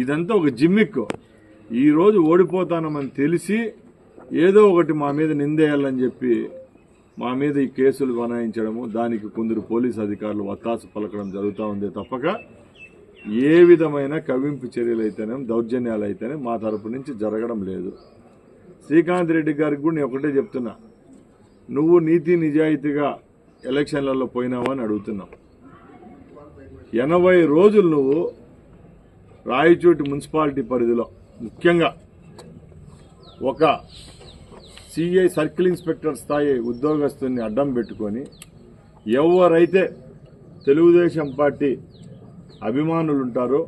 ఇదంతా ఒక జిమ్మిక్. ఈరోజు ఓడిపోతానమని తెలిసి ఏదో ఒకటి మా మీద నిందేయాలని చెప్పి మా మీద ఈ కేసులు బనాయించడము దానికి కొందరు పోలీస్ అధికారులు వత్తాసు పలకడం జరుగుతూ ఉంది తప్పక. ఏ విధమైన కవింపు చర్యలు అయితేనే దౌర్జన్యాలు అయితేనే మా తరపు నుంచి జరగడం లేదు. శ్రీకాంత్ రెడ్డి గారికి కూడా నేను ఒకటే చెప్తున్నా. నువ్వు నీతి నిజాయితీగా ఎలక్షన్లలో పోయినావా అని అడుగుతున్నావు ఎనభై రోజులు నువ్వు రాయచోటి మున్సిపాలిటీ పరిధిలో ముఖ్యంగా ఒక సిఐ సర్కిల్ ఇన్స్పెక్టర్ స్థాయి ఉద్యోగస్తుని అడ్డం పెట్టుకొని ఎవరైతే తెలుగుదేశం పార్టీ అభిమానులు ఉంటారో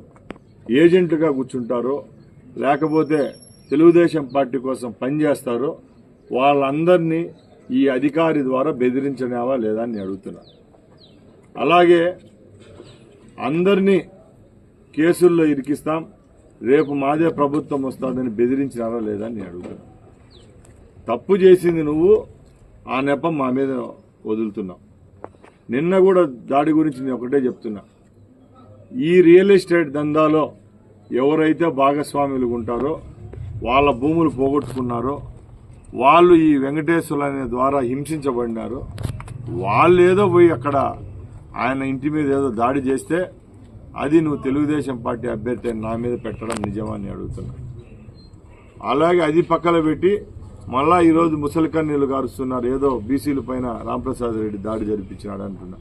ఏజెంట్లుగా కూర్చుంటారో లేకపోతే తెలుగుదేశం పార్టీ కోసం పనిచేస్తారో వాళ్ళందరినీ ఈ అధికారి ద్వారా బెదిరించడావా లేదా అని అడుగుతున్నా. అలాగే అందరినీ కేసుల్లో ఇరికిస్తాం రేపు మాదే ప్రభుత్వం వస్తుందని బెదిరించినారా లేదా అని నేను అడుగుతాను తప్పు చేసింది నువ్వు ఆ నెపం మా మీద వదులుతున్నావు. నిన్న కూడా దాడి గురించి నేను ఒకటే చెప్తున్నా. ఈ రియల్ ఎస్టేట్ దందాలో ఎవరైతే భాగస్వాములు ఉంటారో వాళ్ళ భూములు పోగొట్టుకున్నారో వాళ్ళు ఈ వెంకటేశ్వర అనే ద్వారా హింసించబడినారు వాళ్ళు ఏదో పోయి అక్కడ ఆయన ఇంటి మీద ఏదో దాడి చేస్తే అది నువ్వు తెలుగుదేశం పార్టీ అభ్యర్థి నా మీద పెట్టడం నిజమని అడుగుతున్నా. అలాగే అది పక్కన పెట్టి మళ్ళా ఈరోజు ముసలికన్నీళ్ళు గారుస్తున్నారు. ఏదో బీసీల పైన రాంప్రసాద్ రెడ్డి దాడి జరిపించినాడు అంటున్నా.